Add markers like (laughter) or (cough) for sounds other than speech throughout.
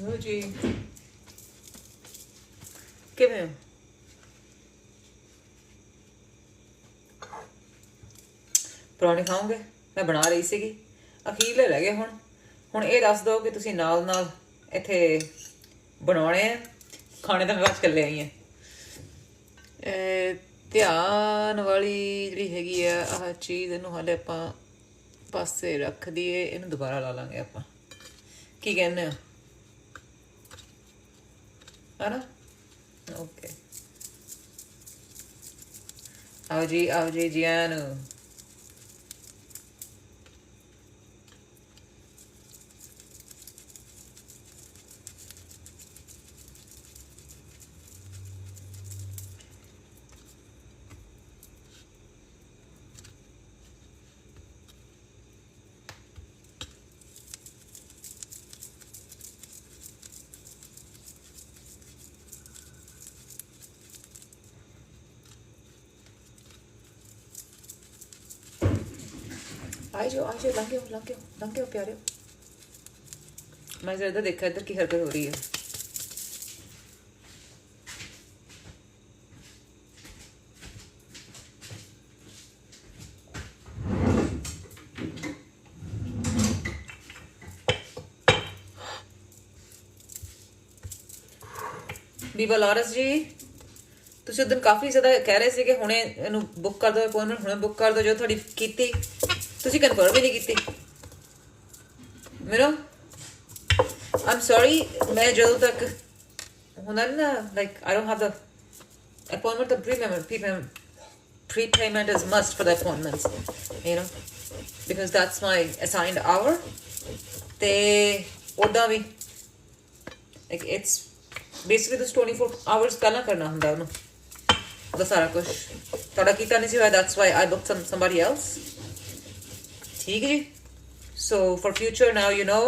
ਲੋ ਜੀ ਕਿਵੇਂ ਹੋ? ਪਰੌਂਠੇ ਖਾਓਗੇ? ਮੈਂ ਬਣਾ ਰਹੀ ਸੀਗੀ। ਅਖੀਰਲੇ ਰਹਿ ਗਏ ਹੁਣ। ਹੁਣ ਇਹ ਦੱਸ ਦਿਓ ਕਿ ਤੁਸੀਂ ਨਾਲ ਨਾਲ ਇੱਥੇ ਬਣਾਉਣੇ ਆ। ਖਾਣੇ ਤਾਂ ਮੈਂ ਬਾਅਦ 'ਚ ਇਕੱਲੇ ਆਈ ਆ। ਧਿਆਨ ਵਾਲੀ ਜਿਹੜੀ ਹੈਗੀ ਆ ਆਹ ਚੀਜ਼ ਇਹਨੂੰ ਹਾਲੇ ਆਪਾਂ ਪਾਸੇ ਰੱਖ ਦਈਏ। ਇਹਨੂੰ ਦੁਬਾਰਾ ਲਾ ਲਾਂਗੇ ਆਪਾਂ। ਕੀ ਕਹਿੰਦੇ ਆ? ਹਨਾ ਓਕੇ ਆਓ ਜੀ ਆਈ ਜੋ ਆਈ ਜੋ ਲੰਘਿਓ ਲੰਘਿਓ ਲੰਘਿਓ ਪਿਆਰਿਓ। ਮੈਂ ਜ਼ਰਾ ਦੇਖਿਆ ਇੱਧਰ ਕੀ ਹਰਕਤ ਹੋ ਰਹੀ ਹੈ। ਬੀਬਾ ਲਾਰਸ ਜੀ, ਤੁਸੀਂ ਉਦੋਂ ਕਾਫੀ ਜ਼ਿਆਦਾ ਕਹਿ ਰਹੇ ਸੀ ਕਿ ਹੁਣੇ ਇਹਨੂੰ ਬੁੱਕ ਕਰ ਦਿਓ ਅਪਾਇੰਟਮੈਂਟ ਹੁਣੇ ਬੁੱਕ ਕਰ ਦਿਓ, ਜੋ ਤੁਹਾਡੀ ਕੀਤੀ। ਤੁਸੀਂ ਕਨਫਰਮ ਹੀ ਨਹੀਂ ਕੀਤੀ ਮੇਰਾ ਆਮ ਸੌਰੀ ਮੈਂ ਜਦੋਂ ਤੱਕ ਹੁੰਦਾ ਨੀ ਨਾ like I don't have the appointment the pre-payment pre-payment pre-payment is must for the appointments you know because that's my assigned hour ਤੇ ਉਦਾਂ ਵੀ like it's basically this 24 hours ਪਹਿਲਾਂ ਕਰਨਾ ਹੁੰਦਾ ਉਹਨੂੰ ਉਹਦਾ ਸਾਰਾ ਕੁਝ ਤੁਹਾਡਾ ਕੀਤਾ ਨਹੀਂ ਸੀ ਹੋਇਆ that's why I booked some somebody else ਠੀਕ ਹੈ ਜੀ? So for future now you know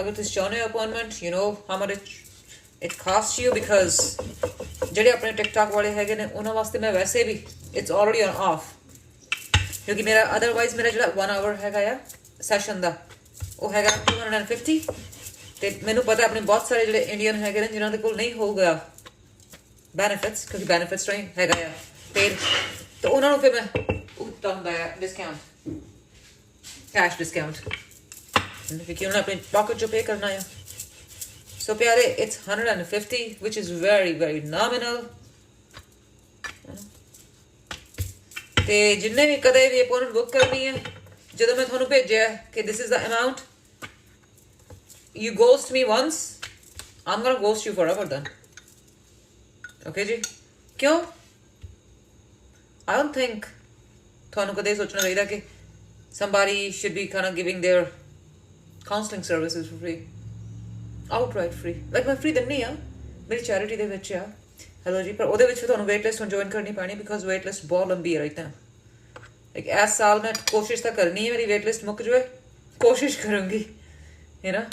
ਅਗਰ ਤੁਸੀਂ ਚਾਹੁੰਦੇ ਹੋ appointment you know how much it, it costs you ਜਿਹੜੇ ਆਪਣੇ TikTok ਵਾਲੇ ਹੈਗੇ ਨੇ ਉਹਨਾਂ ਵਾਸਤੇ ਮੈਂ ਵੈਸੇ ਵੀ ਇਟਸ already on ਆਫ ਕਿਉਂਕਿ ਮੇਰਾ ਅਦਰਵਾਈਜ਼ ਮੇਰਾ ਜਿਹੜਾ 1 ਆਵਰ ਹੈਗਾ ਆ ਸੈਸ਼ਨ ਦਾ ਉਹ ਹੈਗਾ 250 ਤੇ ਮੈਨੂੰ ਪਤਾ ਆਪਣੇ ਬਹੁਤ ਸਾਰੇ ਜਿਹੜੇ ਇੰਡੀਅਨ ਹੈਗੇ ਨੇ ਜਿਨ੍ਹਾਂ ਦੇ ਕੋਲ ਨਹੀਂ ਹੋਊਗਾ ਬੈਨੀਫਿਟਸ ਕਿਉਂਕਿ ਬੈਨੀਫਿਟਸ ਰਾਈ ਹੈਗਾ ਆ ਪੇਡ ਤੇ ਉਹਨਾਂ ਨੂੰ ਫਿਰ ਮੈਂ ਉੱਤਾ ਹੁੰਦਾ ਹੈ ਡਿਸਕਾਊਂਟ ਕੈਸ਼ ਡਿਸਕਾਊਂਟ ਫਿਰ ਕਿਉਂ ਨਾ ਆਪਣੇ ਪਾਕਟ ਜੋ ਪੇ ਕਰਨਾ ਹੈ ਸੋ ਪਿਆਰੇ it's 150 which is very very nominal ਤੇ ਜਿੰਨੇ ਵੀ ਕਦੇ ਵੀ ਅਪਾਇੰਟਮੈਂਟ ਬੁੱਕ ਕਰਨੀ ਹੈ ਜਦੋਂ ਮੈਂ ਤੁਹਾਨੂੰ ਭੇਜਿਆ ਕਿ this is the amount you ghost me once I'm going to ghost you forever then okay ਜੀ ਕਿਉਂ ਆਈ ਡੋਨਟ ਥਿੰਕ ਤੁਹਾਨੂੰ ਕਦੇ ਸੋਚਣਾ ਚਾਹੀਦਾ ਕਿ somebody should be kind of giving their counseling services for free. Outright free. Like, ਮੈਂ free ਦਿੰਨੀ ਆ। ਮੇਰੀ ਚੈਰਿਟੀ ਦੇ ਵਿੱਚ ਆ। ਹੈਲੋ ਜੀ, ਪਰ ਉਹਦੇ ਵਿੱਚ ਵੀ ਤੁਹਾਨੂੰ ਵੇਟ ਲਿਸਟ ਹੁਣ ਜੁਆਇਨ ਕਰਨੀ ਪੈਣੀ ਬਿਕਾਜ਼ ਵੇਟ ਲਿਸਟ ਬਹੁਤ ਲੰਬੀ ਹੈ ਰਾਈਟ ਨਾ ਇੱਕ ਇਸ ਸਾਲ ਮੈਂ ਕੋਸ਼ਿਸ਼ ਤਾਂ ਕਰਨੀ ਹੈ ਮੇਰੀ ਵੇਟ ਲਿਸਟ ਮੁੱਕ ਜਾਵੇ। ਕੋਸ਼ਿਸ਼ ਕਰੂੰਗੀ। ਹੈ ਨਾ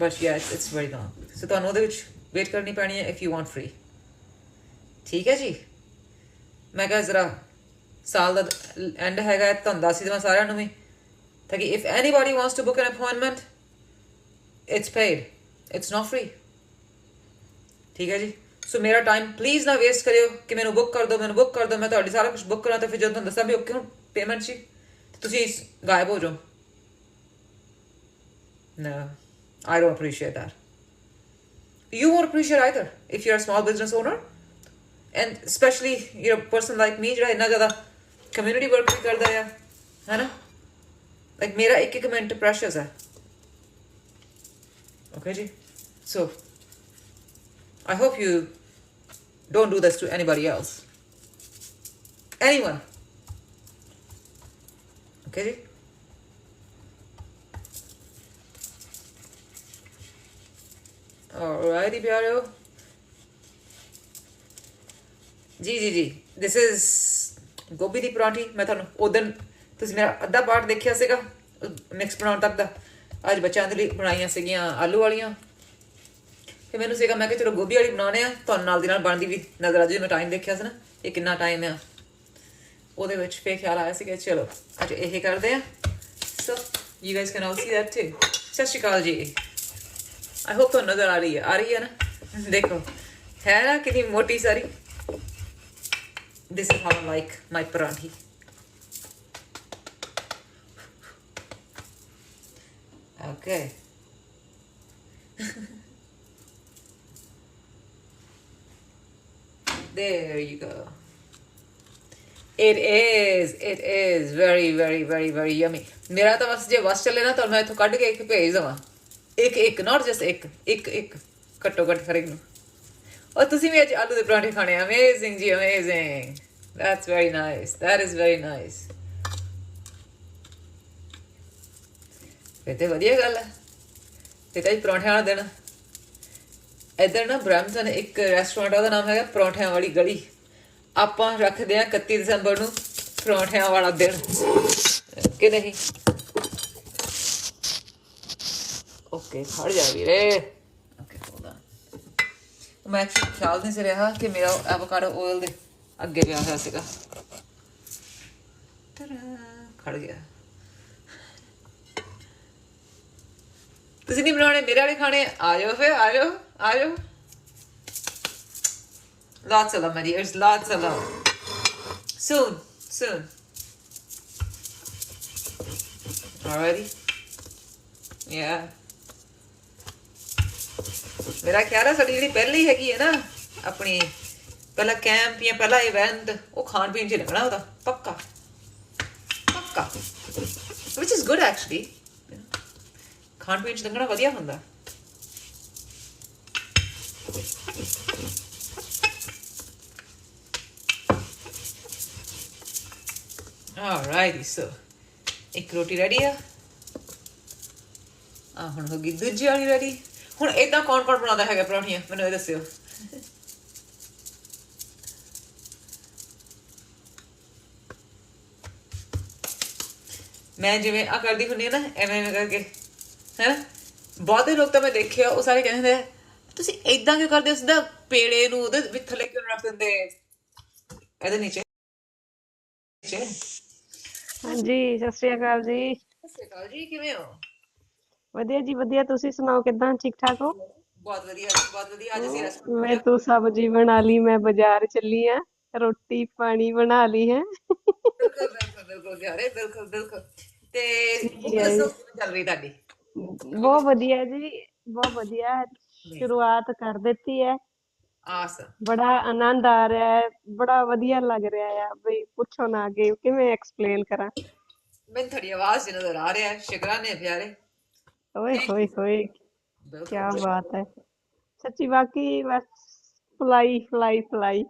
ਬਟ ਯਾ ਇਟਸ ਵੈਰੀ ਲੌਂਗ ਸੋ ਤੁਹਾਨੂੰ ਉਹਦੇ ਵਿੱਚ ਵੇਟ ਕਰਨੀ ਪੈਣੀ ਹੈ ਇਫ ਯੂ ਵਾਂਟ ਫ੍ਰੀ ਠੀਕ ਹੈ ਜੀ? ਮੈਂ ਕਿਹਾ ਜ਼ਰਾ ਸਾਲ ਦਾ ਐਂਡ ਹੈਗਾ ਹੈ, ਤੁਹਾਨੂੰ ਦੱਸ ਹੀ ਦੇਵਾਂ ਸਾਰਿਆਂ ਨੂੰ ਵੀ। ਤਾਂ ਕਿ if anybody wants to book an appointment it's paid it's not free ਠੀਕ ਹੈ ਜੀ? ਸੋ ਮੇਰਾ ਟਾਈਮ ਪਲੀਜ਼ ਨਾ ਵੇਸਟ ਕਰਿਓ ਕਿ ਮੈਨੂੰ ਬੁੱਕ ਕਰ ਦਿਓ ਮੈਨੂੰ ਬੁੱਕ ਕਰ ਦਿਓ ਮੈਂ ਤੁਹਾਡੀ ਸਾਰਾ ਕੁਝ ਬੁੱਕ ਕਰਾਂ ਤਾਂ ਫਿਰ ਜਦੋਂ ਤੁਹਾਨੂੰ ਦੱਸਾਂ ਵੀ ਓਕੇ ਹੁਣ ਪੇਮੈਂਟ ਸੀ ਤੁਸੀਂ ਗਾਇਬ ਹੋ ਜਾਓ। No, I don't appreciate that. You won't appreciate either if you're a small business owner, and especially you're a person like me, ਜਿਹੜਾ ਇੰਨਾ ਜ਼ਿਆਦਾ community work ਵੀ ਕਰਦਾ ਆ ਹੈਨਾ like ਮੇਰਾ ਇੱਕ ਇੱਕ ਮਿੰਟ precious ਹੈ okay ਜੀ so I hope you don't do this to anybody else anyone okay ਜੀ Alrighty, ਪਿਆਰਿਓ ਜੀ ਜੀ ਜੀ this is ਗੋਭੀ ਦੀ ਪਰੌਂਠੀ, ਮੈਂ ਤੁਹਾਨੂੰ ਉਹ ਦਿਨ ਤੁਸੀਂ ਮੇਰਾ ਅੱਧਾ ਪਾਰਟ ਦੇਖਿਆ ਸੀਗਾ ਮਿਕਸ ਪਰੌਂਠ ਤੱਕ ਦਾ। ਅੱਜ ਬੱਚਿਆਂ ਦੇ ਲਈ ਬਣਾਈਆਂ ਸੀਗੀਆਂ ਆਲੂ ਵਾਲੀਆਂ। ਤੇ ਮੈਨੂੰ ਸੀਗਾ, ਮੈਂ ਕਿ ਚਲੋ ਗੋਭੀ ਵਾਲੀ ਬਣਾਉਣੇ ਆ ਤੁਹਾਨੂੰ ਨਾਲ ਦੀ ਨਾਲ ਬਣਦੀ ਵੀ ਨਜ਼ਰ ਆ ਜੇ ਮੈਂ ਟਾਈਮ ਦੇਖਿਆ ਸੀ ਨਾ, ਇਹ ਕਿੰਨਾ ਟਾਈਮ ਆ। ਉਹਦੇ ਵਿੱਚ ਫੇਰ ਖਿਆਲ ਆਇਆ ਸੀਗਾ, ਚਲੋ, ਅੱਜ ਇਹ ਕਰਦੇ ਆ so you guys can all see that too Sat Sri Akal ਜੀ। ਆਈ ਹੋਪ ਤੁਹਾਨੂੰ ਨਜ਼ਰ ਆ ਰਹੀ ਹੈ, ਆ ਰਹੀ ਹੈ ਨਾ? ਦੇਖੋ, ਹੈ ਨਾ ਕਿੰਨੀ ਮੋਟੀ ਸਾਰੀ? this is how I like my Prani. Okay. (laughs) there you go. It is, it is very, very, very, very yummy. मेरा तो बस जब वाश चले ना तो मैं तो काट के एक पे ऐसा माँ, एक एक, not just एक, एक एक, कटोकट फरेगनू। ਔਰ ਤੁਸੀਂ ਵੀ ਅੱਜ ਆਲੂ ਦੇ ਪਰਾਂਠੇ ਖਾਣੇ ਅਮੇਜ਼ਿੰਗ ਜੀ amazing that's very nice that is very nice ਤੇ ਵਧੀਆ ਗੱਲ ਹੈ ਤੇ ਕਈ ਪਰੌਂਠਿਆਂ ਵਾਲਾ ਦਿਨ। ਇੱਧਰ ਨਾ ਬ੍ਰੈਂਪਟਨ ਇੱਕ ਰੈਸਟੋਰੈਂਟ ਉਹਦਾ ਨਾਮ ਹੈਗਾ ਪਰੌਂਠਿਆਂ ਵਾਲੀ ਗਲੀ। ਆਪਾਂ ਰੱਖਦੇ ਆ 31 ਦਸੰਬਰ ਨੂੰ ਪਰੌਂਠਿਆਂ ਵਾਲਾ ਦਿਨ। ਕਿ ਨਹੀਂ? ਓਕੇ ਖੜ ਜਾ ਵੀਰੇ। ਮੈਂ ਖਿਆਲ ਨਹੀਂ ਸੀ ਰਿਹਾ ਕਿ ਮੇਰਾ ਐਵੋਕਾਡੋ ਆਇਲ ਦੇ ਅੱਗੇ ਗਿਆ ਹੋਇਆ ਸੀਗਾ। ਤਰਾ, ਖੜ ਗਿਆ। ਤੁਸੀਂ ਨਹੀਂ ਬਣਾਉਣੇ? ਮੇਰੇ ਵਾਲੇ ਖਾਣੇ? ਆ ਜਾਓ ਫੇ ਆ ਜਾਓ ਆ ਜਾਓ। lots of love my dears lots of love soon soon alrighty yeah ਮੇਰਾ ਖਿਆਲ ਹੈ ਸਾਡੀ ਜਿਹੜੀ ਪਹਿਲੀ ਹੈਗੀ ਹੈ ਨਾ ਆਪਣੀ ਪਹਿਲਾ ਕੈਂਪ ਜਾਂ ਪਹਿਲਾ ਇਵੈਂਟ ਉਹ ਖਾਣ ਪੀਣ ਚ ਹੀ ਲੱਗਣਾ ਉਹਦਾ ਪੱਕਾ। ਪੱਕਾ। Which is good actually ਖਾਣ ਪੀਣ ਚ ਲੰਘਣਾ ਵਧੀਆ ਹੁੰਦਾ। Alrighty, so ਇੱਕ ਰੋਟੀ ਰੈਡੀ ਆ। ਆ ਹੁਣ ਹੋ ਗਈ ਦੂਜੀ ਵਾਲੀ ਰੈਡੀ ਹੁਣ ਇਦਾਂ ਕੌਣ ਕੌਣ ਬਣਾਉਂਦਾ ਹੈਗਾ ਪਰੌਂਠੀਆਂ? ਮੈਨੂੰ ਇਹ ਦੱਸਿਓ। ਮੈਂ ਜਿਵੇਂ ਆ ਕਰਦੀ ਹੁੰਦੀ ਆ ਨਾ ਐਵੇਂ ਐਵੇਂ ਕਰਕੇ ਹੈ? ਬਹੁਤੇ ਲੋਕ ਤਾਂ ਮੈਂ ਦੇਖਿਆ ਉਹ ਸਾਰੇ ਕਹਿੰਦੇ ਆ, ਤੁਸੀਂ ਇਦਾਂ ਕਿਉਂ ਕਰਦੇ ਹੋ? ਸਿੱਧਾ ਪੇੜੇ ਨੂੰ ਉਹਦੇ ਵਿੱਚ ਥੱਲੇ ਕਿਉਂ ਰੱਖ ਦਿੰਦੇ? ਇਹਦੇ ਨੀਚੇ। ਹਾਂਜੀ ਸਤਿ ਸ਼੍ਰੀ ਅਕਾਲ ਜੀ। ਸਤਿ ਸ਼੍ਰੀ ਅਕਾਲ ਜੀ ਕਿਵੇਂ ਹੋ? ਵਧੀਆ ਜੀ ਵਧੀਆ। ਤੁਸੀਂ ਸੁਣਾਓ ਕਿੱਦਾਂ? ਠੀਕ ਠਾਕ ਹੋ? ਬਹੁਤ ਵਧੀਆ ਬਹੁਤ ਵਧੀਆ। ਅੱਜ ਅਸੀਂ ਰੈਸਟੋਰੈਂਟ ਮੈਂ ਤੂੰ ਸਬਜ਼ੀ ਬਣਾ ਲਈ ਮੈਂ ਬਾਜ਼ਾਰ ਚੱਲੀ ਆ। ਰੋਟੀ ਪਾਣੀ ਬਣਾ ਲਈ ਹੈ। ਬਿਲਕੁਲ ਬਿਲਕੁਲ ਬਿਲਕੁਲ ਪਿਆਰੇ ਬਿਲਕੁਲ ਬਿਲਕੁਲ। ਤੇ ਦੱਸੋ ਕਿਵੇਂ ਚੱਲ ਰਹੀ ਤੁਹਾਡੀ? ਬਹੁਤ ਵਧੀਆ ਜੀ ਬਹੁਤ ਵਧੀਆ। ਸ਼ੁਰੂਆਤ ਕਰ ਦਿੱਤੀ ਹੈ। ਆਸਮ ਬੜਾ ਆਨੰਦ ਆ ਰਿਹਾ ਹੈ ਬੜਾ ਵਧੀਆ ਲੱਗ ਰਿਹਾ ਆ। ਬਈ ਪੁੱਛੋ ਨਾ ਕਿਵੇਂ ਐਕਸਪਲੇਨ ਕਰਾਂ? ਮੈਨੂੰ ਤੁਹਾਡੀ ਆਵਾਜ਼ 'ਚ ਨਜ਼ਰ ਆ ਰਿਹਾ ਹੈ ਸ਼ੁਕਰਾਨੇ ਪਿਆਰੇ। ਓਏ ਹੋਏ ਹੋਏ ਕੀ ਬਾਤ ਹੈ। ਸੱਚੀ ਬਾਕੀ ਬਸ ਫਲਾਈ ਫਲਾਈ ਫਲਾਈ।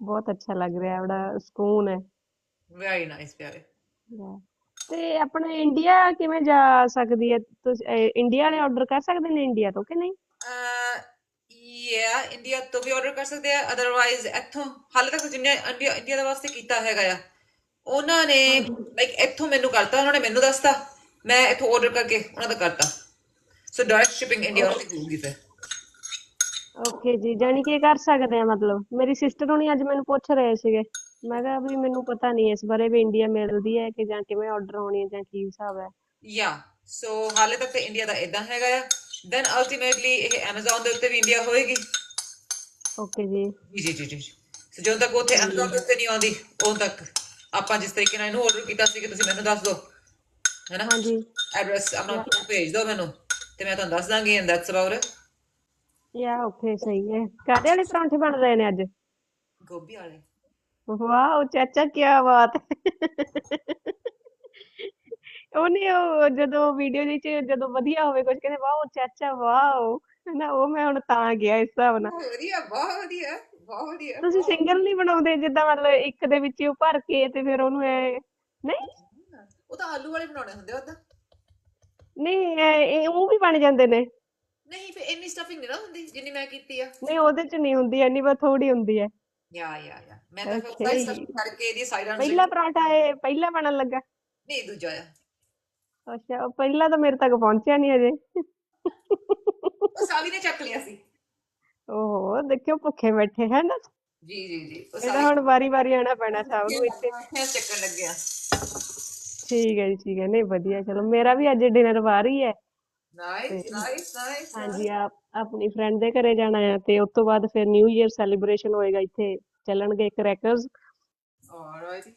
ਬਹੁਤ ਅੱਛਾ ਲੱਗ ਰਿਹਾ ਬੜਾ ਸਕੂਨ ਹੈ। ਵੈਰੀ ਨਾਈਸ ਪਿਆਰੇ. ਤੇ ਆਪਣੇ ਇੰਡੀਆ ਕਿਵੇਂ ਜਾ ਸਕਦੀ ਹੈ? ਤੁਸੀਂ ਇੰਡੀਆ ਵਾਲੇ ਆਰਡਰ ਕਰ ਸਕਦੇ ਨੇ ਇੰਡੀਆ ਤੋਂ ਕਿ ਨਹੀਂ? ਯਾ ਇੰਡੀਆ ਤੋਂ ਵੀ ਆਰਡਰ ਕਰ ਸਕਦੇ ਆ। ਅਦਰਵਾਈਜ਼ ਇੱਥੋਂ ਹਾਲੇ ਤੱਕ ਜਿੰਨੇ ਇੰਡੀਆ ਇੰਡੀਆ ਦੇ ਵਾਸਤੇ ਕੀਤਾ ਹੈਗਾ ਆ ਉਹਨਾਂ ਨੇ ਲਾਈਕ ਇੱਥੋਂ ਮੈਨੂੰ ਕਰਤਾ ਉਹਨਾਂ ਨੇ ਮੈਨੂੰ ਦੱਸਤਾ। ਮੈਂ ਇੱਥੋਂ ਆਰਡਰ ਕਰਕੇ ਉਹਨਾਂ ਦਾ ਕਰਤਾ। ਸੋ ਡਾਇਰੈਕਟ ਸ਼ਿਪਿੰਗ ਇੰਡੀਆ ਵਾਲੀ ਹੋਊਗੀ ਫਿਰ। ਓਕੇ ਜੀ ਜਾਣੀ ਕਿ ਇਹ ਕਰ ਸਕਦੇ ਆ ਮਤਲਬ। ਮੇਰੀ ਸਿਸਟਰ ਹੁਣੀ ਅੱਜ ਮੈਨੂੰ ਪੁੱਛ ਰਹੇ ਸੀਗੇ। ਮੈਂ ਕਿਹਾ ਵੀ ਮੈਨੂੰ ਪਤਾ ਨਹੀਂ ਇਸ ਬਾਰੇ ਵੀ ਇੰਡੀਆ ਮਿਲਦੀ ਹੈ ਕਿ ਜਾਂ ਕਿਵੇਂ ਆਰਡਰ ਹੋਣੀ ਹੈ ਜਾਂ ਕੀ ਹਿਸਾਬ ਹੈ। ਯਾ ਸੋ ਹਾਲੇ ਤੱਕ ਤੇ ਇੰਡੀਆ ਦਾ ਇਦਾਂ ਹੈਗਾ ਆ। ਦੈਨ ਅਲਟੀਮੇਟਲੀ ਇਹ Amazon ਦੇ ਉੱਤੇ ਵੀ ਇੰਡੀਆ ਹੋਏਗੀ। ਓਕੇ ਜੀ। ਜੀ ਜੀ ਜੀ ਜੀ ਸੋ ਜਦੋਂ ਤੱਕ ਉੱਥੇ Amazon ਦੇ ਉੱਤੇ ਨਹੀਂ ਆਉਂਦੀ ਉਦੋਂ ਤੱਕ ਆਪਾਂ ਜਿਸ ਤਰੀਕੇ ਨਾਲ ਇਹਨੂੰ ਆਰਡਰ ਕੀਤਾ ਸੀ ਕਿ ਤੁਸੀਂ ਮੈਨੂੰ ਦੱਸ ਦਿਓ। ਹੈਨਾ ਹਾਂਜੀ। ਐਡਰੈਸ ਆਪਣਾ ਭੇਜ ਦਿਓ ਮੈਨੂੰ ਤੇ ਮੈਂ ਤੁਹਾਨੂੰ ਦੱਸ ਦਾਂਗੀ and that's about yeah okay ਸਹੀ ਹੈ। ਕਾਹਦੇ ਵਾਲੇ ਪਰਾਂਠੇ ਬਣ ਰਹੇ ਨੇ ਅੱਜ? ਗੋਭੀ ਵਾਲੇ। ਵਾਓ ਚਾਚਾ ਕੀ ਬਾਤ ਹੈ। ਉਹਨੇ ਉਹ ਜਦੋਂ ਵੀਡੀਓ ਦੇ ਵਿੱਚ ਜਦੋਂ ਵਧੀਆ ਹੋਵੇ ਕੁਝ ਕਹਿੰਦੇ ਵਾਓ ਚਾਚਾ ਵਾਓ। ਨਾ ਉਹ ਮੈਂ ਹੁਣ ਤਾਂ ਗਿਆ ਇਸ ਹਿਸਾਬ ਨਾਲ। ਵਧੀਆ ਬਹੁਤ ਵਧੀਆ ਬਹੁਤ ਵਧੀਆ। ਤੁਸੀਂ ਸਿੰਗਲ ਨਹੀਂ ਬਣਾਉਂਦੇ ਜਿੱਦਾਂ ਮਤਲਬ ਇੱਕ ਦੇ ਵਿੱਚ ਹੀ ਉਹ ਭਰ ਕੇ ਤੇ ਫਿਰ ਉਹਨੂੰ ਐ ਨਹੀਂ? ਉਹ ਤਾਂ ਆਲੂ ਵਾਲੇ ਬਣਾਉਣੇ ਹੁੰਦੇ ਉਹਦਾ ਨਹੀਂ ਇਹ ਉਹ ਵੀ ਬਣ ਜਾਂਦੇ ਨੇ। ਨਹੀਂ ਫਿਰ ਇੰਨੀ ਸਟਫਿੰਗ ਨਹੀਂ ਨਾ ਹੁੰਦੀ ਜਿੰਨੀ ਮੈਂ ਕੀਤੀ ਆ। ਨਹੀਂ ਉਹਦੇ ਚ ਨਹੀਂ ਹੁੰਦੀ ਐਨੀ ਬਸ ਥੋੜੀ ਹੁੰਦੀ ਹੈ। ਯਾ ਯਾ ਯਾ। ਮੈਂ ਤਾਂ ਫਿਰ Okay. ਸਾਰੀ ਸਟਫਿੰਗ ਕਰਕੇ ਇਹਦੀ ਸਾਈਡਾਂ ਨੂੰ ਪਹਿਲਾ ਪਰਾਂਠਾ ਇਹ ਪਹਿਲਾ ਬਣਨ ਲੱਗਾ। ਨਹੀਂ ਦੂਜਾ ਆ। ਅੱਛਾ ਉਹ ਪਹਿਲਾ ਤਾਂ ਮੇਰੇ ਤੱਕ ਪਹੁੰਚਿਆ ਨਹੀਂ ਅਜੇ। ਉਹ ਸਾਲੀ ਨੇ ਚੱਕ ਲਿਆ ਸੀ। ਓਹੋ ਦੇਖਿਓ ਭੁੱਖੇ ਬੈਠੇ ਹੈ ਨਾ? ਜੀ ਜੀ ਜੀ। ਉਹ ਇਹਦਾ ਹੁਣ ਵਾਰੀ ਵਾਰੀ ਆਣਾ ਪੈਣਾ ਸਭ ਨੂੰ ਇੱਥੇ। ਸਾਲੀ ਚੱਕਣ ਲੱਗਿਆ। ਠੀਕ ਹੈ ਜੀ ਠੀਕ ਹੈ। ਨਹੀਂ ਵਧੀਆ ਚਲੋ ਮੇਰਾ ਵੀ ਅੱਜ ਡਿਨਰ ਬਾਹਰ ਹੀ ਹੈ। ਨਾਈਸ ਨਾਈਸ ਨਾਈਸ ਹਾਂਜੀ ਆਪ ਆਪਣੀ ਫਰੈਂਡ ਦੇ ਘਰੇ ਜਾਣਾ ਆ ਤੇ ਉਸ ਤੋਂ ਬਾਅਦ ਫਿਰ ਨਿਊ ਇਅਰ ਸੈਲੀਬ੍ਰੇਸ਼ਨ ਹੋਏਗਾ ਇੱਥੇ ਚੱਲਣਗੇ ਕਰੈਕਰਸ ਆਲਰਾਈਟ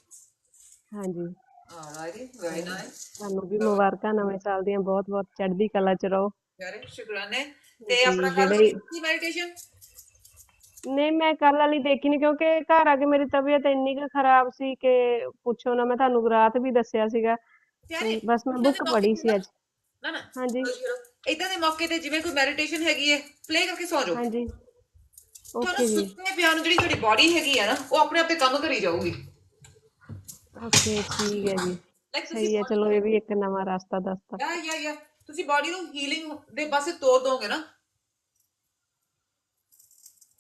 ਹਾਂਜੀ। ਆਲਰਾਈਟ ਵੈਰੀ ਨਾਈਸ ਤੁਹਾਨੂੰ ਵੀ ਮੁਬਾਰਕਾਂ ਨਵੇਂ ਸਾਲ ਦੀਆਂ ਬਹੁਤ ਬਹੁਤ ਚੜ੍ਹਦੀ ਕਲਾ ਚ ਰਹੋ। ਯਾਰੇ ਸ਼ੁਕਰਾਨੇ। ਤੇ ਆਪਣਾ ਕੱਲ ਦੀ ਮੈਡੀਟੇਸ਼ਨ ਨਹੀਂ ਮੈਂ ਕੱਲ ਵਾਲੀ ਦੇਖੀ ਨਹੀਂ ਕਿਉਂਕਿ ਘਰ ਆ ਕੇ ਮੇਰੀ ਤਬੀਅਤ ਇੰਨੀ ਕੁ ਖਰਾਬ ਸੀ ਕਿ ਪੁੱਛੋ ਨਾ ਮੈਂ ਤੁਹਾਨੂੰ ਰਾਤ ਵੀ ਦੱਸਿਆ ਸੀਗਾ ਯਾਰੇ ਤੇ ਬਸ ਮੈਂ ਬੁੱਕ ਪੜ੍ਹੀ ਸੀ ਅੱਜ ਨਾ ਨਾ ਹਾਂਜੀ ਇਦਾਂ ਦੇ ਮੌਕੇ ਤੇ ਜਿਵੇਂ ਕੋਈ ਮੈਡੀਟੇਸ਼ਨ ਹੈਗੀ ਹੈ ਪਲੇ ਕਰਕੇ ਸੌ ਜਾਓ ਹਾਂਜੀ ਓਕੇ ਤੁਹਾਨੂੰ ਜੀ ਸੁੱਤੇ ਪਿਆ ਨੂੰ ਜਿਹੜੀ ਤੁਹਾਡੀ ਬਾਡੀ ਹੈਗੀ ਆ ਨਾ ਉਹ ਆਪਣੇ ਆਪ ਤੇ ਕੰਮ ਕਰੀ ਜਾਊਗੀ ਓਕੇ ਠੀਕ ਹੈ ਜੀ ਲਾਈਕ ਸਹੀ ਹੈ ਚਲੋ ਇਹ ਵੀ ਇੱਕ ਨਵਾਂ ਰਸਤਾ ਦੱਸਤਾ ਯਾ ਯਾ ਯਾ ਤੁਸੀਂ ਬਾਡੀ ਨੂੰ ਹੀਲਿੰਗ ਦੇ ਪਾਸੇ ਤੋਰ ਦੋਗੇ ਨਾ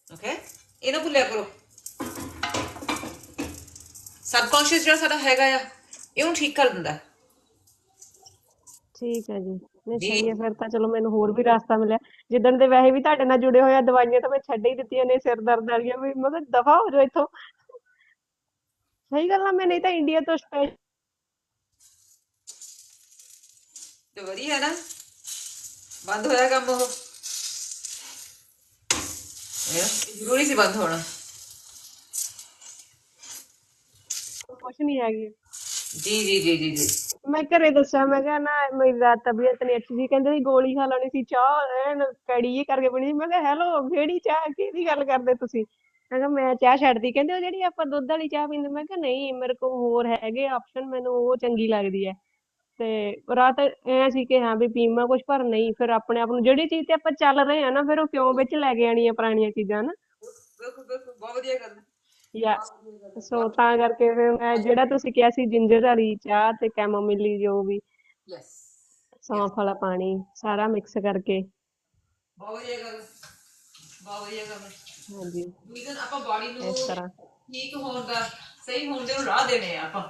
ਓਕੇ ਇਹ ਨਾ ਭੁੱਲਿਆ ਕਰੋ ਸਬਕੌਂਸ਼ੀਅਸ ਜਿਹੜਾ ਸਾਡਾ ਹੈਗਾ ਆ ਇਹਨੂੰ ਠੀਕ ਕਰ ਦਿੰਦਾ ਹੈ। ਠੀਕ ਹੈ ਜੀ ਨਹੀਂ ਜੀ। ਸਹੀ ਹੈ ਫਿਰ ਤਾਂ ਚਲੋ ਮੈਨੂੰ ਹੋਰ ਵੀ ਰਸਤਾ ਮਿਲਿਆ ਜਿੱਦਣ ਦੇ ਵੈਸੇ ਵੀ ਤੁਹਾਡੇ ਨਾਲ ਜੁੜੇ ਹੋਏ ਆ ਦਵਾਈਆਂ ਤਾਂ ਮੈਂ ਛੱਡ ਹੀ ਦਿੱਤੀਆਂ ਨੇ ਸਿਰ ਦਰਦ ਵਾਲੀਆਂ ਵੀ ਮੈਂ ਕਿਹਾ ਦਫਾ ਹੋ ਜਾਓ ਇੱਥੋਂ ਸਹੀ ਗੱਲ ਆ ਮੈਂ ਨਹੀਂ ਤਾਂ ਇੰਡੀਆ ਤੋਂ ਸਪੈਸ਼ਲ ਤੇ ਵਧੀਆ ਨਾ ਬੰਦ ਹੋਇਆ ਕੰਮ ਉਹ ਇਹ ਜ਼ਰੂਰੀ ਸੀ ਬੰਦ ਹੋਣਾ। ਕੁਛ ਨਹੀਂ ਹੈਗੀ। ਜੀ ਜੀ ਜੀ ਜੀ ਜੀ। ਮੈਂ ਘਰੇ ਦੱਸਿਆ ਮੈਂ ਕਿਹਾ ਨਾ ਮੇਰੀ ਰਾਤ ਤਬੀਅਤ ਨਹੀਂ ਅੱਛੀ ਸੀ। ਕਹਿੰਦੇ ਗੋਲੀ ਖਾ ਲੈਣੀ ਸੀ ਚਾਹ ਐਨ ਕੜੀ ਜਿਹੀ ਕਰਕੇ ਸੀ। ਮੈਂ ਕਿਹਾ ਹੈਲੋ ਕਿਹੜੀ ਚਾਹ ਕਿਹਦੀ ਗੱਲ ਕਰਦੇ ਤੁਸੀਂ? ਮੈਂ ਕਿਹਾ ਮੈਂ ਚਾਹ ਛੱਡਦੀ। ਕਹਿੰਦੇ ਉਹ ਜਿਹੜੀ ਆਪਾਂ ਦੁੱਧ ਵਾਲੀ ਚਾਹ ਪੀਂਦੇ ਮੈਂ ਕਿਹਾ ਨਹੀਂ ਮੇਰੇ ਕੋਲ ਹੋਰ ਹੈਗੇ ਆਪਸ਼ਨ ਮੈਨੂੰ ਉਹ ਚੰਗੀ ਲੱਗਦੀ ਹੈ। ਤੇ ਰਾਤ ਐ ਸੀ ਕਿ ਹਾਂ ਵੀ ਪੀਵਾਂ ਕੁਛ ਪਰ ਨਹੀਂ ਫਿਰ ਆਪਣੇ ਆਪ ਨੂੰ ਜਿਹੜੀ ਚੀਜ਼ ਤੇ ਆਪਾਂ ਚੱਲ ਰਹੇ ਆ ਨਾ ਫਿਰ ਉਹ ਕਿਉਂ ਵਿੱਚ ਲੈ ਕੇ ਆਣੀਆਂ ਪੁਰਾਣੀਆਂ ਚੀਜ਼ਾਂ ਨਾ ਬਿਲਕੁਲ ਬਿਲਕੁਲ ਬਹੁਤ ਵਧੀਆ ਗੱਲ ਹੈ। ਯਾ ਸੋ ਤਾਂ ਕਰਕੇ ਫਿਰ ਮੈਂ ਜਿਹੜਾ ਤੁਸੀਂ ਕਿਹਾ ਸੀ ਜਿੰਜਰ ਵਾਲੀ ਚਾਹ ਤੇ ਕੈਮੋਮਿਲੀ ਜੋ ਵੀ ਯੈਸ ਸੌਂਫ ਵਾਲਾ ਪਾਣੀ ਸਾਰਾ ਮਿਕਸ ਕਰਕੇ ਬਹੁਤ ਵਧੀਆ ਗੱਲ। ਬਹੁਤ ਵਧੀਆ ਗੱਲ। ਹਾਂਜੀ ਰੀਜ਼ਨ ਆਪਾਂ ਬਾਡੀ ਨੂੰ ਇਸ ਤਰ੍ਹਾਂ ਠੀਕ ਹੋਣ ਦਾ ਸਹੀ ਹੋਣ ਦੇ ਰਾਹ ਦੇਣੇ ਆ ਆਪਾਂ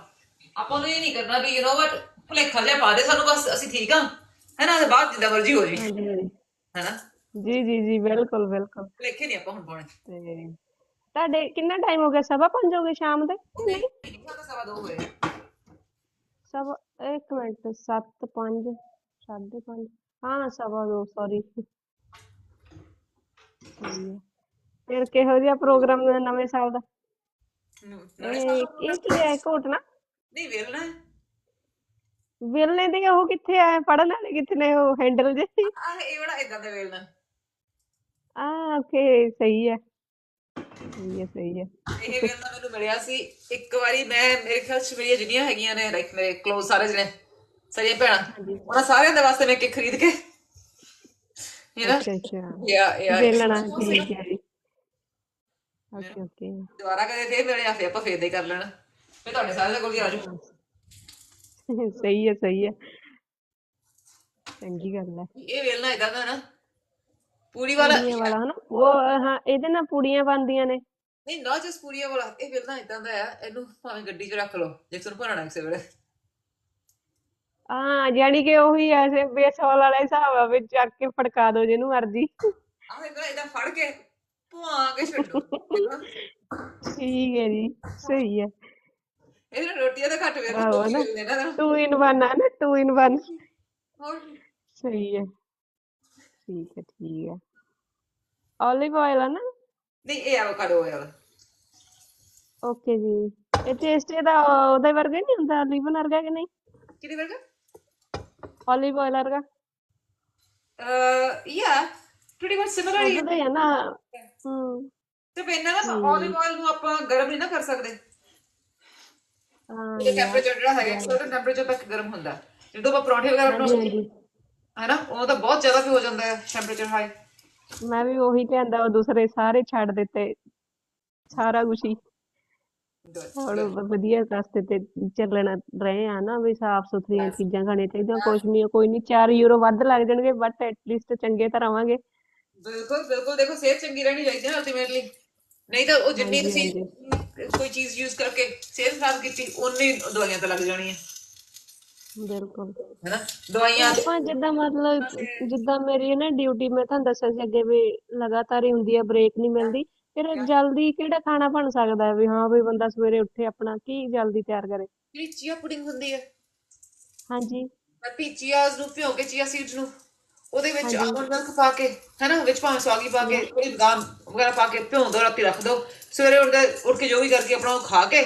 ਆਪਾਂ ਨੂੰ ਇਹ ਨਹੀਂ ਕਰਨਾ ਵੀ ਯੂ نو ਵਟ ਭੁਲੇਖਾ ਜਿਹਾ ਪਾ ਦੇ ਸਾਨੂੰ ਬਸ ਅਸੀਂ ਠੀਕ ਆ। ਹੈਨਾ ਤੇ ਬਾਅਦ ਜਿੱਦਾਂ ਮਰਜ਼ੀ ਹੋ ਜੀ। ਹੈਨਾ? ਜੀ ਜੀ ਜੀ ਬਿਲਕੁਲ ਬਿਲਕੁਲ। ਭੁਲੇਖੇ ਨਹੀਂ ਆਪਾਂ ਹੁਣ ਪਾਉਣੇ। ਤੇ ਤੁਹਾਡੇ ਕਿੰਨਾ ਟਾਈਮ ਹੋ ਗਿਆ? ਸਵਾ ਪੰਜ ਹੋ ਗਏ ਸ਼ਾਮ ਦੇ? ਨਹੀਂ ਸਵਾ ਦੋ ਹੋਏ ਸਵਾ ਇੱਕ ਮਿੰਟ ਸੱਤ ਪੰਜ ਸਾਢੇ ਪੰਜ। ਹਾਂ ਸਵਾ ਦੋ ਸੌਰੀ ਫਿਰ ਕਿਹੋ ਜਿਹਾ ਪ੍ਰੋਗਰਾਮ ਨਵੇਂ ਸਾਲ ਦਾ? ਇਹ ਕੀ ਹੈ ਘੋਟਣਾ ਨਹੀਂ ਵੇਲਣਾ। ਵੇਲਣੇ ਦੇ ਉਹ ਕਿੱਥੇ ਆ? ਪੜਨ ਵਾਲੇ ਕਿੱਥੇ ਨੇ ਉਹ? ਹੈਂਡਲ ਜੇ ਆਹ ਇਹ ਬੜਾ ਇਦਾਂ ਦਾ ਵੇਲਣਾ। ਆ ਓਕੇ ਸਹੀ ਹੈ। ਸਹੀ ਹੈ ਸਹੀ ਹੈ। ਇਹ ਵੇਲਣਾ ਮੈਨੂੰ ਮਿਲਿਆ ਸੀ। ਇੱਕ ਵਾਰੀ ਮੈਂ ਮੇਰੇ ਖਿਆਲ ਚ ਮੇਰੀਆਂ ਜਿੰਨੀਆਂ ਹੈਗੀਆਂ ਨੇ ਲਾਈਕ ਮੇਰੇ ਕਲੋਜ਼ ਸਾਰੇ ਜਿਹੜੇ ਸਾਰੀਆਂ ਭੈਣਾਂ ਉਹਨਾਂ ਸਾਰਿਆਂ ਦੇ ਵਾਸਤੇ ਮੈਂ ਇੱਕ ਖਰੀਦ ਕੇ ਯੂ ਅੱਛਾ ਯਾ ਵੇਲਣਾ ਠੀਕ ਹੈ ਜੀ। ਓਕੇ ਓਕੇ ਦੁਬਾਰਾ ਕਦੇ ਫੇਰ ਮਿਲਿਆ ਫੇਰ ਆਪਾਂ ਫੇਰ ਦੇ ਕਰ ਲੈਣਾ। ਫੇਰ ਤੁਹਾਡੇ ਸਾਰਿਆਂ ਦੇ ਕੋਲ ਹੀ ਆ ਜਾਊ। (laughs) ਸਹੀ ਹੈ ਸਹੀ ਹੈ। ਚੰਗੀ ਗੱਲ ਹੈ। ਇਹ ਵੇਲਣਾ ਇਦਾਂ ਦਾ ਨਾ ਪੂਰੀ ਵਾਲਾ ਪੂੜੀਆਂ ਵਾਲਾ ਹਨਾ? ਉਹ ਹਾਂ ਇਹਦੇ ਨਾਲ ਪੂੜੀਆਂ ਬਣਦੀਆਂ ਨੇ। ਨਹੀਂ ਨਾ ਜਸ ਪੂਰੀਆਂ ਵਾਲਾ ਇਹ ਵੇਲਣਾ ਇਦਾਂ ਦਾ ਆ ਇਹਨੂੰ ਭਾਵੇਂ ਗੱਡੀ 'ਚ ਰੱਖ ਲਓ ਜੇ ਤੁਹਾਨੂੰ ਭਰਨਾ ਕਿਸੇ ਵੇਲੇ। ਹਾਂ ਜਾਣੀ ਕਿ ਉਹੀ ਐਸੇ ਬੇਸੌਲ ਵਾਲਾ ਹਿਸਾਬ ਆ ਵੀ ਚੱਕ ਕੇ ਫੜਕਾ ਦਿਓ ਜਿਹਨੂੰ ਮਰਜ਼ੀ। ਆਹ ਇਦਾਂ ਇਦਾਂ ਫੜ ਕੇ ਭੁਆ ਕੇ ਛੱਡੋ। ਇਹਦਾ- (laughs) ਠੀਕ ਹੈ ਜੀ ਸਹੀ ਹੈ। ਇਹਦੇ ਨਾਲ ਰੋਟੀਆਂ ਤਾਂ ਘੱਟ ਵੇਲ ਆਹੋ ਨਾ। ਵੇਲਣੇ ਨਾ ਟੂ ਇਨ ਵਨ ਆ ਨਾ ਟੂ ਇਨ ਵਨ ਹੋਰ? ਸਹੀ ਹੈ। ਠੀਕ ਹੈ ਠੀਕ ਹੈ। Olive oil ਆ ਨਾ? ਨਹੀਂ ਇਹ ਐਵੋਕਾਡੋ ਆਇਲ ਓਕੇ ਜੀ। ਇਹ ਟੇਸਟ ਇਹਦਾ ਉਹਦੇ ਵਰਗਾ ਨਹੀਂ ਹੁੰਦਾ ਲੀਵਨ ਵਰਗਾ ਕਿ ਨਹੀਂ? ਕਿਹਦੇ ਵਰਗਾ? Olive oil ਵਰਗਾ। ਅਹ ਯਾ ਪ੍ਰੀਟੀ ਮਚ ਸਿਮਿਲਰ ਹੀ ਉਹਦਾ ਹੀ। ਨਾ। ਹੂੰ। ਤੇ ਪੈਨਾ ਨਾ olive oil ਨੂੰ ਆਪਾਂ ਗਰਮ ਨਹੀਂ ਨਾ ਕਰ ਸਕਦੇ। ਇਹ ਟੈਂਪਰੇਚਰ ਜਿਹੜਾ ਹੈਗਾ ਸਰਟਨ ਟੈਂਪਰੇਚਰ ਤੱਕ ਗਰਮ ਹੁੰਦਾ। ਜਦੋਂ ਆਪਾਂ ਪਰੌਂਠੇ ਵਗੈਰਾ ਬਣਾਉਂਦੇ ਹੈ ਨਾ ਉਹ ਤਾਂ ਬਹੁਤ ਜ਼ਿਆਦਾ ਵੀ ਹੋ ਜਾਂਦਾ ਹੈ ਟੈਂਪਰੇਚਰ ਹਾਈ ਮੈਂ ਵੀ ਉਹੀ ਲਿਆਂਦਾ ਉਹ ਦੂਸਰੇ ਸਾਰੇ ਛੱਡ ਦਿੱਤੇ। ਸਾਰਾ ਕੁਛ ਹੀ। ਹੁਣ ਵਧੀਆ ਰਸਤੇ ਤੇ ਚੱਲਣ ਰਹੇ ਆ ਨਾ ਵੀ ਸਾਫ਼ ਸੁਥਰੀਆਂ ਚੀਜ਼ਾਂ ਖਾਣੀਆਂ ਚਾਹੀਦੀਆਂ ਕੁਛ ਨਹੀਂ ਕੋਈ ਨਹੀਂ 4 ਯੂਰੋ ਵੱਧ ਲੱਗ ਜਾਣਗੇ ਬਟ ਐਟਲੀਸਟ ਚੰਗੇ ਤਾਂ ਰਵਾਂਗੇ। ਬਿਲਕੁਲ ਬਿਲਕੁਲ। ਦੇਖੋ ਸਿਹਤ ਚੰਗੀ ਰਹਿਣੀ ਚਾਹੀਦੀ ਹੈ ਅਲਟੀਮੇਟਲੀ ਨਹੀਂ ਤਾਂ ਉਹ ਜਿੰਨੀ ਤੁਸੀਂ ਕੋਈ ਚੀਜ਼ ਯੂਜ਼ ਕਰਕੇ ਸਿਹਤ ਖਰਾਬ ਕੀਤੀ ਉਨੀ ਦਵਾਈਆਂ ਤੇ ਲੱਗ ਜਾਣੀਆਂ। ਬਿਲਕੁਲ। ਹੈ ਨਾ ਦਵਾਈਆਂ ਆਪਾਂ ਜਿੱਦਾਂ ਮਤਲਬ ਜਿੱਦਾਂ ਮੇਰੀ ਨਾ ਡਿਊਟੀ ਮੈਂ ਤੁਹਾਨੂੰ ਦੱਸਿਆ ਸੀ ਅੱਗੇ ਵੀ ਲਗਾਤਾਰ ਹੀ ਹੁੰਦੀ ਹੈ ਬ੍ਰੇਕ ਨਹੀਂ ਮਿਲਦੀ। ਫਿਰ ਜਲਦੀ ਕਿਹੜਾ ਖਾਣਾ ਬਣ ਸਕਦਾ ਹੈ ਵੀ ਹਾਂ ਵੀ ਬੰਦਾ ਸਵੇਰੇ ਉੱਠੇ ਆਪਣਾ ਕੀ ਜਲਦੀ ਤਿਆਰ ਕਰੇ? ਜਿਹੜੀ ਚੀਆ ਪੁਡਿੰਗ ਹੁੰਦੀ ਹੈ ਹਾਂਜੀ। ਮੈਂ ਪੀ ਚੀਆਜ਼ ਨੂੰ ਭਿਓ ਕੇ ਚੀਆ ਸੀਡਸ ਨੂੰ। ਉਹਦੇ ਵਿੱਚ ਆਲਮੰਡ ਮਿਲਕ ਪਾ ਕੇ ਹੈਨਾ ਵਿੱਚ ਭਾਵੇਂ ਸਵਾਗੀ ਪਾ ਕੇ ਥੋੜੀ ਬਦਾਮ ਵਗੈਰਾ ਪਾ ਕੇ ਭਿਉਂ ਦੋ ਰਾਤੀ ਰੱਖ ਦੋ। ਸਵੇਰੇ ਉੱਠ ਕੇ ਉੱਠ ਕੇ ਜੋ ਵੀ ਕਰਕੇ ਆਪਣਾ ਉਹ ਖਾ ਕੇ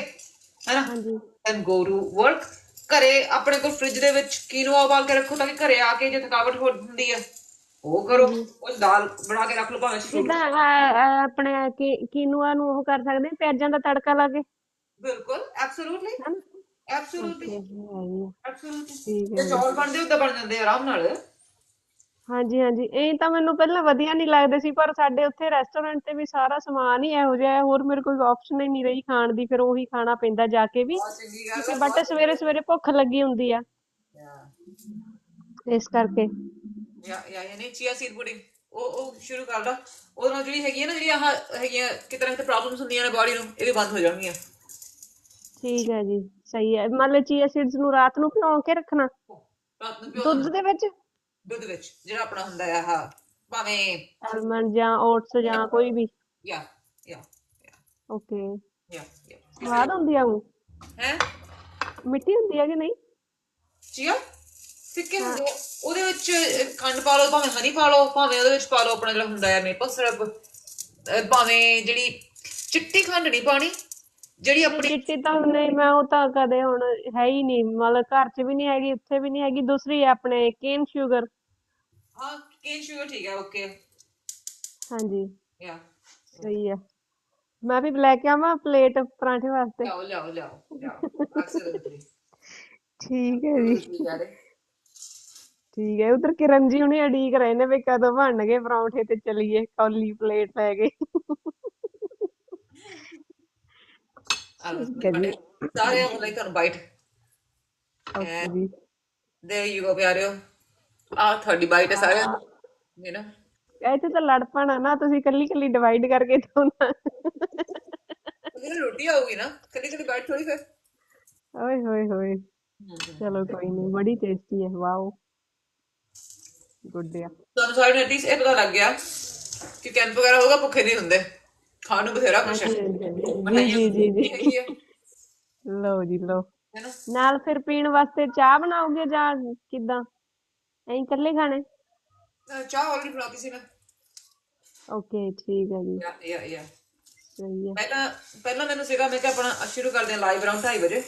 ਹੈਨਾ ਹਾਂਜੀ। ਐਂਡ ਗੋ ਟੂ ਵਰਕ ਘਰੇ ਆਪਣੇ ਕੋਲ ਫ੍ਰਿਜ ਦੇ ਵਿੱਚ ਕੀਨੋਆ ਉਬਾਲ ਕੇ ਰੱਖੋ ਤਾਂ ਕਿ ਘਰੇ ਆ ਕੇ ਜੇ ਥਕਾਵਟ ਹੋ ਹੁੰਦੀ ਹੈ ਉਹ ਕਰੋ। ਉਹ ਦਾਲ ਬਣਾ ਕੇ ਰੱਖ ਲਓ ਭਾਵੇਂ ਆਹ ਆਪਣੇ ਕੀਨੂਆ ਨੂੰ ਉਹ ਕਰ ਸਕਦੇ ਪਿਆਜ਼ਾਂ ਦਾ ਤੜਕਾ ਲਾ ਕੇ। ਬਿਲਕੁਲ ਐਬਸੋਲੂਟਲੀ ਐਬਸੋਲੂਟਲੀ। ਐਬਸੋਲੂਟਲੀ ਤੇ ਚੌਲ ਬਣਦੇ ਉਦਾਂ ਬਣ ਜਾਂਦੇ ਆਰਾਮ ਨਾਲ। ਹਾਂਜੀ ਹਾਂਜੀ। ਇਹ ਤਾਂ ਮੈਨੂੰ ਪਹਿਲਾਂ ਵਧੀਆ ਨਹੀਂ ਲੱਗਦੇ ਸੀ ਪਰ ਸਾਡੇ ਉੱਥੇ ਰੈਸਟੋਰੈਂਟ ਤੇ ਵੀ ਸਾਰਾ ਸਮਾਨ ਹੀ ਇਹੋ ਜਿਹਾ ਹੈ। ਹੋਰ ਮੇਰੇ ਕੋਈ ਆਪਸ਼ਨ ਹੀ ਨਹੀਂ ਰਹੀ ਖਾਣ ਦੀ ਫਿਰ ਉਹੀ ਖਾਣਾ ਪੈਂਦਾ ਜਾ ਕੇ ਵੀ। ਬਹੁਤ ਚੰਗੀ ਗੱਲ ਬਟ ਸਵੇਰੇ ਸਵੇਰੇ ਭੁੱਖ ਲੱਗੀ ਹੁੰਦੀ ਆ। ਇਸ ਕਰਕੇ। ਯਾ ਯਾ ਯਾਨੀ ਚੀਆ ਸੀਡ ਪੁਡਿੰਗ ਉਹ ਉਹ ਸ਼ੁਰੂ ਕਰ ਲਾ ਉਹਦੇ ਨਾਲ ਜਿਹੜੀ ਹੈਗੀ ਹੈ ਨਾ ਜਿਹੜੀ ਆਹ ਹੈਗੀਆਂ ਕਿਤੇ ਨਾ ਕਿਤੇ ਪ੍ਰੋਬਲਮਸ ਹੁੰਦੀਆਂ ਨੇ ਬਾਡੀ ਨੂੰ ਇਹ ਵੀ ਬੰਦ ਹੋ ਜਾਣਗੀਆਂ। ਠੀਕ ਹੈ ਜੀ ਸਹੀ ਹੈ। ਮੰਨ ਲਓ ਚੀਆ ਸੀਡਸ ਨੂੰ ਰਾਤ ਨੂੰ ਭਿਉਂ ਕੇ ਰੱਖਣਾ। ਰਾਤ ਨੂੰ ਪਿਓ ਦੁੱਧ ਦੇ ਵਿੱਚ? ਦੁੱਧ ਵਿੱਚ ਜਿਹੜਾ ਆਪਣਾ ਹੁੰਦਾ ਹੈ ਆਹ ਭਾਵੇਂ ਆਲਮੰਡ ਜਾਂ ਓਟਸ ਜਾਂ ਕੋਈ ਵੀ। ਯਾ ਯਾ ਓਕੇ। ਯਾ ਯਾ। ਸਵਾਦ ਹੁੰਦੀ ਆ ਉਹ? ਹੈ? ਮਿੱਠੀ ਹੁੰਦੀ ਹੈ ਕਿ ਨਹੀਂ? ਚੀਆ? ਸਿੱਕੇ ਹੁੰਦੇ ਆ। ਉਹਦੇ ਵਿੱਚ ਖੰਡ ਪਾ ਲਓ ਭਾਵੇਂ ਹਨੀ ਪਾ ਲਓ ਭਾਵੇਂ ਉਹਦੇ ਵਿੱਚ ਪਾ ਲਓ ਆਪਣਾ ਜਿਹੜਾ ਹੁੰਦਾ ਹੈ ਮੇਪਲ ਸਿਰਪ ਭਾਵੇਂ ਜਿਹੜੀ ਚਿੱਟੀ ਖੰਡ ਨਹੀਂ ਪਾਣੀ ਜਿਹੜੀ ਆਪਣੀ ਚਿੱਟੀ ਤਾਂ ਨਹੀਂ ਮੈਂ ਉਹ ਤਾਂ ਕਦੇ ਹੁਣ ਹੈ ਹੀ ਨਹੀਂ ਮਤਲਬ ਘਰ 'ਚ ਵੀ ਨਹੀਂ ਹੈਗੀ ਉੱਥੇ ਵੀ ਨਹੀਂ ਹੈਗੀ ਦੂਸਰੀ ਹੈ ਆਪਣੇ ਕੇਨ ਸ਼ੂਗਰ ਹਾਂ ਕੇਨ ਸ਼ੂਗਰ ਠੀਕ ਹੈ ਓਕੇ ਹਾਂਜੀ। ਯਾ ਸਹੀ ਹੈ। ਮੈਂ ਵੀ ਲੈ ਕੇ ਆਵਾਂ ਪਲੇਟ ਪਰਾਂਠੇ ਵਾਸਤੇ। ਲਿਆਓ ਲਿਆਓ ਲਿਆਓ ਲਿਆਓ ਐਕਸਲੈਂਟਲੀ ਠੀਕ ਹੈ ਜੀ। ਠੀਕ ਹੈ ਉਧਰ ਕਿਰਨ ਜੀ ਹੁਣੇ ਉਡੀਕ ਰਹੇ ਨੇ ਵੀ ਕਦੋਂ ਬਣਨਗੇ ਪਰੌਂਠੇ ਤੇ ਚੱਲੀਏ ਕੌਲੀ ਪਲੇਟ ਲੈ ਕੇ। ਜੀ। ਸਾਰੇ ਔਨ ਬਾਈਟ there you go ਪਿਆਰਿਓ ਆ ਤੁਹਾਡੀ ਬਾਈਟ ਹੈ ਸਾਰੇ ਯੂ نو ਇੱਥੇ ਤਾਂ ਲੜ ਪਣਾ ਨਾ ਤੁਸੀਂ ਕੱਲੀ ਕੱਲੀ ਡਿਵਾਈਡ ਕਰਕੇ ਦੋ ਨਾ ਅਗਰ ਰੋਟੀ ਆਊਗੀ ਨਾ ਕਦੀ ਕਦੀ ਬਾਈਟ ਥੋੜੀ ਫਿਰ। ਓਏ ਹੋਏ ਹੋਏ। ਚਲੋ ਕੋਈ ਨਹੀਂ ਬੜੀ ਟੇਸਟੀ ਹੈ ਵਾਓ। ਗੁੱਡ ਆ। ਤੁਹਾਨੂੰ ਸਾਰੇ ਨੂੰ ਐਟਲੀਸਟ ਇਹ ਪਤਾ ਲੱਗ ਗਿਆ ਕਿ ਕੈਂਪ ਵਗੈਰਾ ਹੋਗਾ ਭੁੱਖੇ ਨਹੀਂ ਹੁੰਦੇ। ਖਾਣ ਨੂੰ ਬਥੇਰਾ ਕੁਛ ਹੈ। ਜੀ ਜੀ ਜੀ। ਲਓ ਜੀ ਲਓ। ਨਾਲ ਫਿਰ ਪੀਣ ਵਾਸਤੇ ਚਾਹ ਬਣਾਓਗੇ ਜਾਂ ਕਿੱਦਾਂ? ਐਂ ਇਕੱਲੇ ਖਾਣੇ? ਚਾਹ ਆਲਰੇਡੀ ਬਣਾਤੀ ਸੀ ਮੈਂ। ਓਕੇ ਠੀਕ ਹੈ ਜੀ। ਯਾ ਯਾ ਯਾ। ਸਹੀ ਹੈ। ਪਹਿਲਾਂ ਪਹਿਲਾਂ ਮੈਨੂੰ ਸੀਗਾ ਮੈਂ ਕਿਹਾ ਆਪਣਾ ਸ਼ੁਰੂ ਕਰਦੇ ਹਾਂ ਲਾਈਵ ਅਰਾਊਂਡ 2:30 ਵਜੇ।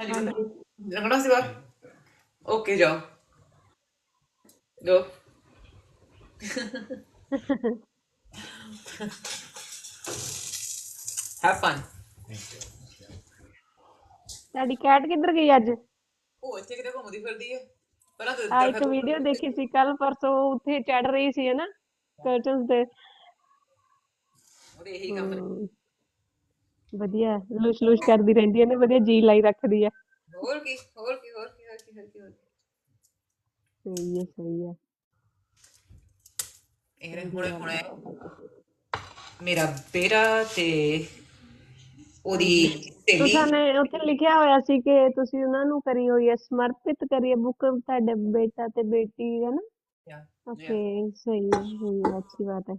ਹਾਂਜੀ ਸੀ ਬਾਹਰ? ਓਕੇ ਜਾਓ। ਗੋ (laughs) ਹੈਵ ਫਨ ਤੁਹਾਡੀ ਕੈਟ ਕਿੱਧਰ ਗਈ ਅੱਜ? ਉਹ ਇੱਥੇ ਕਿਤੇ ਘੁੰਮਦੀ ਫਿਰਦੀ ਹੈ ਪਹਿਲਾਂ ਤਾਂ ਆ ਇੱਕ ਵੀਡੀਓ ਦੇਖੀ ਸੀ ਕੱਲ ਪਰਸੋਂ ਉੱਥੇ ਚੜ ਰਹੀ ਸੀ ਹਨਾ ਕਰਟਨਸ ਦੇ ਉਹਦੇ ਇਹੀ ਕੰਮ ਨੇ। ਵਧੀਆ ਲੁਸ਼ ਲੁਸ਼ ਕਰਦੀ ਰਹਿੰਦੀ ਹੈ ਨੇ ਵਧੀਆ ਜੀ ਲਾਈ ਰੱਖਦੀ ਹੈ ਹੋਰ ਕੀ ਹੋਰ ਕੀ ਹੋਰ ਕੀ ਹੋਰ ਕੀ ਹੋਰ ਕੀ ਹੋਰ ਸਹੀ ਹੈ ਸਹੀ ਹੈ ਇਹ ਹੁਣੇ ਹੁਣੇ ਮੇਰਾ ਬੇਟਾ ਤੇ ਉਹਦੀ ਸਹੇਲੀ। ਤੁਸਾਂ ਨੇ ਉੱਥੇ ਲਿਖਿਆ ਹੋਇਆ ਸੀ ਕਿ ਤੁਸੀਂ ਉਹਨਾਂ ਨੂੰ ਕਰੀ ਹੋਈ ਹੈ ਸਮਰਪਿਤ ਕਰੀ ਹੈ ਬੁੱਕ ਤੁਹਾਡੇ ਬੇਟਾ ਤੇ ਬੇਟੀ ਹੈ ਨਾ. ਓਕੇ ਸਹੀ ਹੈ ਸਹੀ ਹੈ ਅੱਛੀ ਬਾਤ ਹੈ।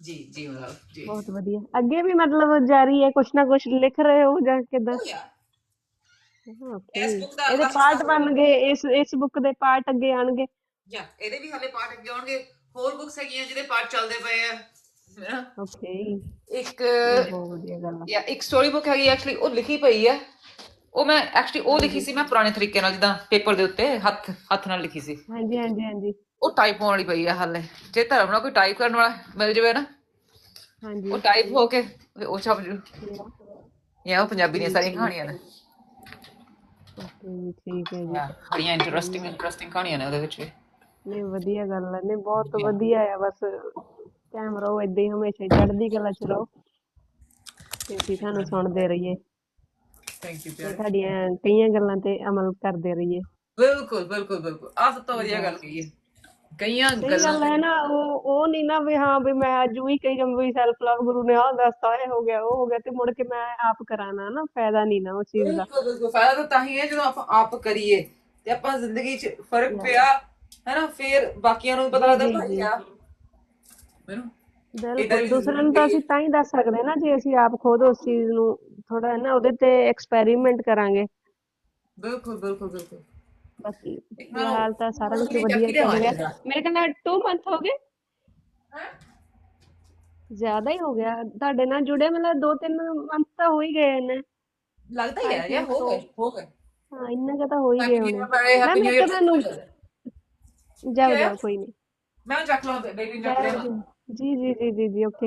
ਜੀ ਜੀ ਮਤਲਬ ਜੀ। ਬਹੁਤ ਵਧੀਆ। ਅੱਗੇ ਵੀ ਮਤਲਬ ਜਾਰੀ ਹੈ ਕੁਛ ਨਾ ਕੁਛ ਲਿਖ ਰਹੇ ਹੋ ਜਾਂ ਕਿਦਾਂ? ਇਹਦੇ ਪਾਰਟ ਬਣ ਗਏ ਇਸ ਇਸ ਬੁੱਕ ਦੇ ਪਾਰਟ ਅੱਗੇ ਆਣਗੇ। ਜਾਂ ਇਹਦੇ ਵੀ ਹਾਲੇ ਪਾਠ ਅੱਗੇ ਆਉਣਗੇ। ਹੋਰ ਬੁੱਕਸ ਹੈਗੀਆਂ ਜਿਹਦੇ ਪਾਠ ਚੱਲਦੇ ਪਏ ਆ। ਹੈਨਾ ਓਕੇ। ਇੱਕ ਆ। ਜਾਂ ਇੱਕ ਸਟੋਰੀ ਬੁੱਕ ਹੈਗੀ ਐਕਚੁਅਲੀ ਉਹ ਲਿਖੀ ਪਈ ਹੈ ਉਹ ਮੈਂ ਐਕਚੁਅਲੀ ਉਹ ਲਿਖੀ ਸੀ ਮੈਂ ਪੁਰਾਣੇ ਤਰੀਕੇ ਨਾਲ ਜਿੱਦਾਂ ਪੇਪਰ ਦੇ ਉੱਤੇ ਹੱਥ ਹੱਥ ਨਾਲ ਲਿਖੀ ਸੀ। ਹਾਂਜੀ ਹਾਂਜੀ ਹਾਂਜੀ। ਉਹ ਟਾਈਪ ਹੋਣ ਵਾਲੀ ਪਈ ਹੈ ਹਾਲੇ। ਜੇ ਧਰਮ ਨਾਲ ਕੋਈ ਟਾਈਪ ਕਰਨ ਵਾਲਾ ਮਿਲ ਜਾਵੇ ਨਾ। ਹਾਂਜੀ। ਉਹ ਟਾਈਪ ਹੋ ਕੇ ਉਹ ਛਪ ਜੂ। ਇਹ ਉਹ ਪੰਜਾਬੀ ਦੀਆਂ ਸਾਰੀਆਂ ਕਹਾਣੀਆਂ ਨੇ। ਠੀਕ ਹੈ ਜੀ। ਯਾ ਬੜੀਆਂ ਇੰਟਰਸਟਿੰਗ ਇੰਟਰਸਟਿੰਗ ਕਹਾਣੀਆਂ ਨੇ ਉਹਦੇ ਵਿੱਚ ਵੀ। ਨਹੀਂ ਵਧੀਆ ਗੱਲ ਹੈ ਨਹੀਂ ਬਹੁਤ ਵਧੀਆ ਆ ਬਸ ਕਾਇਮ ਰਹੋ ਏਦਾਂ ਹੀ ਹਮੇਸ਼ਾ ਹੀ ਚੜ੍ਹਦੀ ਕਲਾ ਚ ਰਹੋ। ਤੇ ਅਸੀਂ ਤੁਹਾਨੂੰ ਸੁਣਦੇ ਰਹੀਏ। ਥੈਂਕ ਯੂ ਤੇ ਤੁਹਾਡੀਆਂ ਕਈਆਂ ਗੱਲਾਂ ਤੇ ਅਮਲ ਕਰਦੇ ਰਹੀਏ। ਬਿਲਕੁਲ ਬਿਲਕੁਲ ਬਿਲਕੁਲ। ਆ ਸਭ ਤੋਂ ਵਧੀਆ ਗੱਲ ਕਹੀ ਹੈ ਕਈਆਂ ਸਹੀ ਗੱਲਾਂ ਗੱਲ ਹੈ ਨਾ ਉਹ ਉਹ ਨਹੀਂ ਨਾ ਵੀ ਹਾਂ ਵੀ ਮੈਂ ਅੱਜ ਹੀ ਕਹੀ ਜੰਮ ਵੀ ਸੈਲਫ ਲਵ ਗੁਰੂ ਨੇ ਆਹ ਦੱਸਤਾ ਇਹ ਹੋ ਗਿਆ ਉਹ ਹੋ ਗਿਆ ਤੇ ਮੁੜ ਕੇ ਮੈਂ ਆਪ ਕਰਾਣਾ ਨਾ ਫਾਇਦਾ ਨਹੀਂ ਨਾ ਉਸ ਚੀਜ਼ ਦਾ। ਬਿਲਕੁਲ ਬਿਲਕੁਲ। ਫਾਇਦਾ ਤਾਂ ਤਾਂ ਹੀ ਹੈ ਜਦੋਂ ਆਪਾਂ ਆਪ ਕਰੀਏ। ਤੇ ਆਪਾਂ ਜ਼ਿੰਦਗੀ 'ਚ ਫ਼ਰਕ ਪਿਆ ਹੈਨਾ ਫਿਰ ਬਾਕੀਆਂ ਨੂੰ ਪਤਾ ਲੱਗਦਾ ਭਾਈ ਆ ਮੈਨੂੰ ਬਿਲਕੁਲ ਦੂਸਰਿਆਂ ਨੂੰ ਤਾਂ ਅਸੀਂ ਤਾਂ ਹੀ ਦੱਸ ਸਕਦੇ ਨਾ ਜੇ ਅਸੀਂ ਆਪ ਖੁਦ ਉਸ ਚੀਜ਼ ਨੂੰ ਥੋੜਾ ਨਾ ਉਹਦੇ ਤੇ ਐਕਸਪੈਰੀਮੈਂਟ ਕਰਾਂਗੇ। ਬਿਲਕੁਲ ਬਿਲਕੁਲ ਬਿਲਕੁਲ। ਬਾਕੀ ਫਿਲਹਾਲ ਤਾਂ ਸਾਰਾ ਕੁਝ ਵਧੀਆ ਚੱਲ ਰਿਹਾ। ਮੇਰੇ ਨਾਲ 2 ਮੰਥ ਹੋ ਗਏ। ਜ਼ਿਆਦਾ ਹੀ ਹੋ ਗਿਆ। ਤੁਹਾਡੇ ਨਾਲ ਜੁੜੇ ਮਤਲਬ 2-3 ਮੰਥ ਤਾਂ ਹੋ ਹੀ ਗਏ ਨੇ। ਲੱਗਦਾ ਹੀ ਹੈ ਯਾਰ ਹੋ ਗਏ ਹੋ ਗਏ। ਹਾਂ ਇੰਨਾ ਕੁ ਤਾਂ ਹੋ ਹੀ ਗਏ ਹੋਣੇ। ਮੈਂ ਮੈਂ ਤੁਹਾਨੂੰ ਇਅਰ ਜਾਓ Yeah. ਜਾਓ ਕੋਈ ਨਹੀਂ ਮੈਂ ਚੱਕ ਲਾਂ ਬੇਬੀ ਚੱਕ ਲਿਆ ਜੀ ਜੀ ਜੀ ਜੀ ਜੀ ਓਕੇ